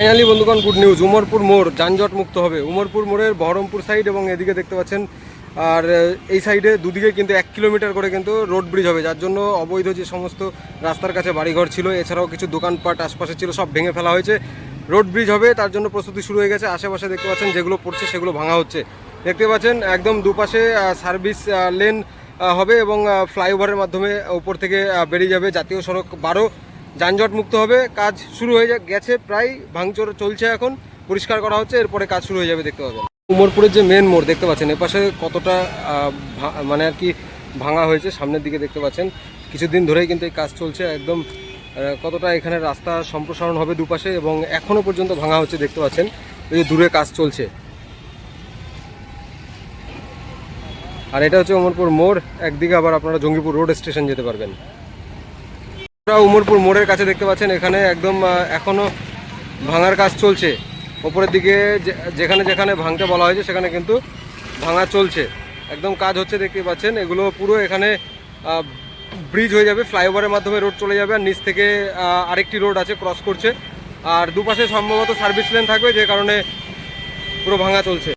Finally বন্ধুগণ good news Umarpur মোড় যানজট মুক্ত হবে। উমরপুর মোড়ের বহরমপুর সাইড এবং এদিকে দেখতে পাচ্ছেন, আর এই সাইডে দুদিকে কিন্তু এক কিলোমিটার করে কিন্তু রোড ব্রিজ হবে, যার জন্য অবৈধ যে সমস্ত রাস্তার কাছে বাড়িঘর ছিল, এছাড়াও কিছু দোকানপাট আশপাশে ছিল, সব ভেঙে ফেলা হয়েছে। রোড ব্রিজ হবে, তার জন্য প্রস্তুতি শুরু হয়ে গেছে, আশেপাশে দেখতে পাচ্ছেন যেগুলো পড়ছে সেগুলো ভাঙা হচ্ছে। দেখতে পাচ্ছেন, একদম দুপাশে সার্ভিস লেন হবে এবং ফ্লাইওভারের মাধ্যমে উপর থেকে বেরিয়ে যাবে জাতীয় সড়ক বারো। যানজট মুক্ত হবে, কাজ শুরু হয়ে গেছে প্রায়, ভাঙচুর চলছে এখন, পরিষ্কার করা হচ্ছে, এরপরে কাজ শুরু হয়ে যাবে, দেখতে পাবেন। উমরপুরের যে মেন মোড়, দেখতে পাচ্ছেন, এপাশে কতটা মানে আর কি ভাঙা হয়েছে, সামনের দিকে দেখতে পাচ্ছেন। কিছুদিন ধরেই কিন্তু এই কাজ চলছে, একদম কতটা এখানে রাস্তা সম্প্রসারণ হবে দুপাশে এবং এখনও পর্যন্ত ভাঙা হচ্ছে, দেখতে পাচ্ছেন, এই যে দূরে কাজ চলছে। আর এটা হচ্ছে উমরপুর মোড়, একদিকে আবার আপনারা জঙ্গিপুর রোড স্টেশন যেতে পারবেন। আপনারা উমরপুর মোড়ের কাছে দেখতে পাচ্ছেন এখানে একদম আহ, এখনও ভাঙার কাজ চলছে। ওপরের দিকে যেখানে যেখানে ভাঙতে বলা হয়েছে সেখানে কিন্তু ভাঙা চলছে। একদম কাজ হচ্ছে দেখতে পাচ্ছেন এগুলো পুরো এখানে ব্রিজ হয়ে যাবে ফ্লাইওভারের মাধ্যমে রোড চলে যাবে আর নিচ থেকে আরেকটি রোড আছে ক্রস করছে। আর দুপাশে সম্ভবত সার্ভিস লেন থাকবে যে কারণে পুরো ভাঙা চলছে।